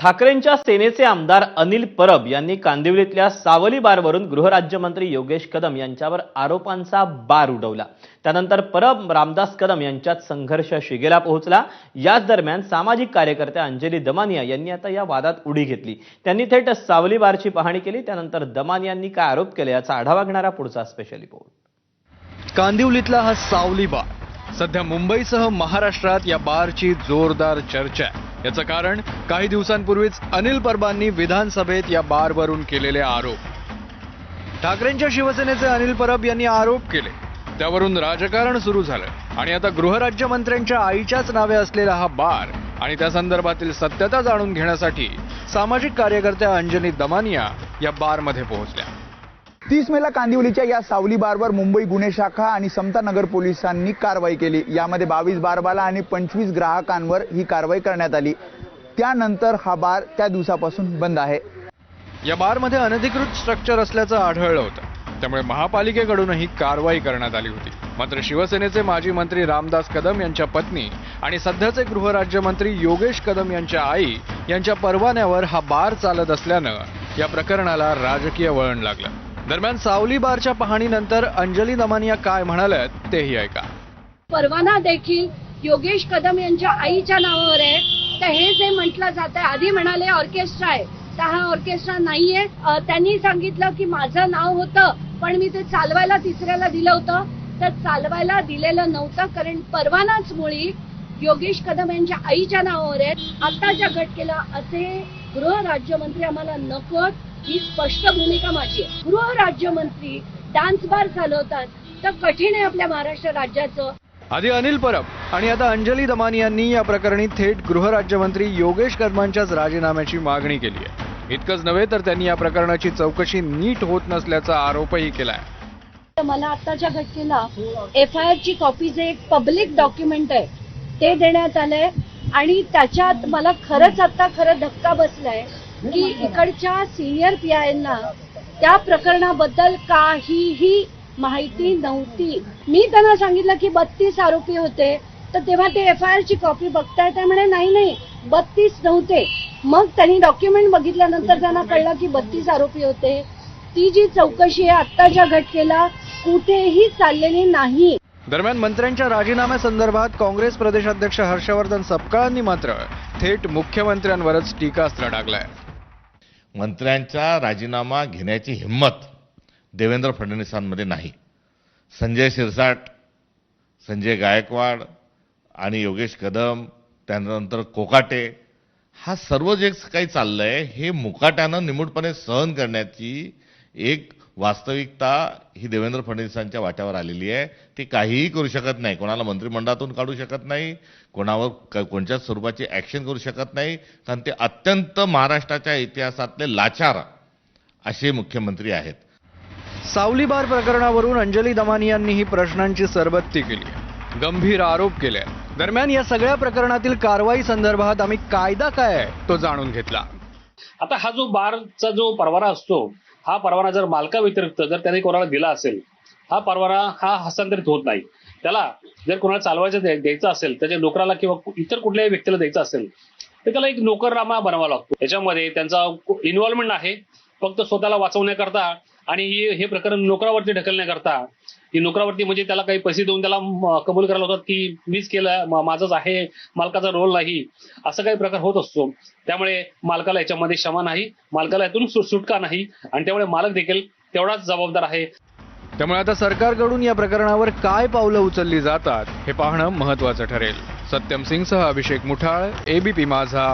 ठाकरेंच्या सेनेचे आमदार अनिल परब यांनी कांदिवलीतल्या सावली बारवरून गृहराज्यमंत्री योगेश कदम यांच्यावर आरोपांचा बार उडवला. त्यानंतर परब रामदास कदम यांच्यात संघर्ष शिगेला पोहोचला. याच दरम्यान सामाजिक कार्यकर्त्या अंजली दमानिया यांनी आता या वादात उडी घेतली. त्यांनी थेट सावली बारची पाहणी केली. त्यानंतर दमानियांनी काय आरोप केले याचा आढावा घेणारा पुढचा स्पेशल रिपोर्ट कांदिवलीतला हा सावली बार. सध्या मुंबईसह महाराष्ट्रात या बारची जोरदार चर्चा आहे. याचं कारण काही दिवसांपूर्वीच अनिल परबांनी विधानसभेत या बारवरून केलेले आरोप. ठाकरेंच्या शिवसेनेचे अनिल परब यांनी आरोप केले. त्यावरून राजकारण सुरू झालं आणि आता गृहराज्यमंत्र्यांच्या आईच्याच नावे असलेला हा बार आणि त्या संदर्भातील सत्यता जाणून घेण्यासाठी सामाजिक कार्यकर्त्या अंजनी दमानिया या बारमध्ये पोहोचल्या. तीस मेला कांदिवलीच्या या सावली बारवर मुंबई गुन्हे शाखा आणि समता नगर पोलिसांनी कारवाई केली. यामध्ये बावीस बारबाला आणि पंचवीस ग्राहकांवर ही कारवाई करण्यात आली. त्यानंतर हा बार त्या दिवसापासून बंद आहे. या बारमध्ये अनधिकृत स्ट्रक्चर असल्याचं आढळलं होतं. त्यामुळे महापालिकेकडूनही कारवाई करण्यात आली होती. मात्र शिवसेनेचे माजी मंत्री रामदास कदम यांच्या पत्नी आणि सध्याचे गृहराज्यमंत्री योगेश कदम यांच्या आई यांच्या परवान्यावर हा बार चालत असल्यानं या प्रकरणाला राजकीय वळण लागलं. दरम्यान सावली बारच्या पाहणीनंतर अंजली दमानिया काय म्हणाल्यात तेही ऐका. परवाना देखील योगेश कदम यांच्या आईच्या नावावर आहे. तर हे जे म्हटलं जात आहे आधी म्हणाले ऑर्केस्ट्रा आहे. तर हा ऑर्केस्ट्रा नाहीये. त्यांनी सांगितलं की माझं नाव होतं पण मी ते चालवायला तिसऱ्याला दिलं होतं. तर चालवायला दिलेलं नव्हतं कारण परवानाच मुळी योगेश कदम यांच्या आईच्या नावावर आहे. आताच्या घटकेला असे गृह राज्यमंत्री आम्हाला नकोत ही स्पष्ट भूमिका माझी आहे. गृह राज्यमंत्री डान्स बार चालवतात तर कठीण आहे आपल्या महाराष्ट्र राज्याचं. आधी अनिल परब आणि आता अंजली दमानी यांनी या प्रकरणी थेट गृहराज्यमंत्री योगेश कर्मांच्याच राजीनाम्याची मागणी केली आहे. इतकंच नव्हे तर त्यांनी या प्रकरणाची चौकशी नीट होत नसल्याचा आरोपही केलाय. तर मला आताच्या घटनेला एफ आय आर ची कॉपी जे एक पब्लिक डॉक्युमेंट आहे ते देण्यात आलंय आणि त्याच्यात मला खरंच आता खरं धक्का बसलाय की इकडच्या सिनियर पी आय त्या प्रकरणाबद्दल काहीही माहिती नव्हती. मी त्यांना सांगितलं की बत्तीस आरोपी होते. तर तेव्हा ते एफ आय आर ची कॉपी बघताय त्या म्हणे नाही नाही बत्तीस नव्हते. मग त्यांनी डॉक्युमेंट बघितल्यानंतर त्यांना कळलं की बत्तीस आरोपी होते. ती जी चौकशी आहे आत्ताच्या घटकेला कुठेही चाललेली नाही. दरम्यान मंत्र्यांच्या राजीनाम्यासंदर्भात काँग्रेस प्रदेशाध्यक्ष हर्षवर्धन सपकाळांनी मात्र थेट मुख्यमंत्र्यांवरच टीकास्त्र टाकलाय मंत्र्यांचा राजीनामा घेण्याची हिंमत देवेंद्र फडणवीसांमध्ये नाही. संजय शिरसाट संजय गायकवाड आणि योगेश कदम त्यानंतर कोकाटे हा सर्व जे काही चाललंय हे मुकाट्यानं निमूटपणे सहन करण्याची एक वास्तविकता ही देवेंद्र फडणवीसांच्या वाट्यावर आलेली आहे. ती काहीही करू शकत नाही. कोणाला मंत्रिमंडळातून काढू शकत नाही कोणावर क- कोणत्याच स्वरूपाची ॲक्शन करू शकत नाही कारण ते अत्यंत महाराष्ट्राच्या इतिहासातले लाचार असे मुख्यमंत्री आहेत. सावली बार प्रकरणावरून अंजली दमानी यांनीही प्रश्नांची सरबत्ती केली. गंभीर आरोप केले. दरम्यान या सगळ्या प्रकरणातील कारवाई संदर्भात आम्ही कायदा काय आहे तो जाणून घेतला. आता हा जो बारचा जो परवाना असतो हा परवाना जर मालका व्यतिरिक्त जर त्याने कोणाला दिला असेल हा परवाना हा हस्तांतरित होत नाही. त्याला जर कोणाला चालवायचं द्यायचा द्यायचं असेल त्याच्या नोकराला किंवा इतर कुठल्याही व्यक्तीला द्यायचं असेल तर त्याला एक नोकरनामा बनवावा लागतो. त्याच्यामध्ये त्यांचा इन्व्हॉल्वमेंट आहे. फक्त स्वतःला वाचवण्याकरता आणि हे प्रकरण नोकरावरती ढकलण्याकरता की नोकरावरती म्हणजे त्याला काही पैसे देऊन त्याला कबूल करायला होतात की मीच केलं माझंच आहे मालकाचा रोल नाही असं काही प्रकार होत असतो. त्यामुळे मालकाला याच्यामध्ये क्षमा नाही मालकाला यातून सुटका नाही आणि त्यामुळे मालक देखील तेवढाच जबाबदार आहे. त्यामुळे आता सरकारकडून या प्रकरणावर काय पावलं उचलली जातात हे पाहणं महत्वाचं ठरेल. सत्यम सिंगसह अभिषेक मुठाळ एबीपी माझा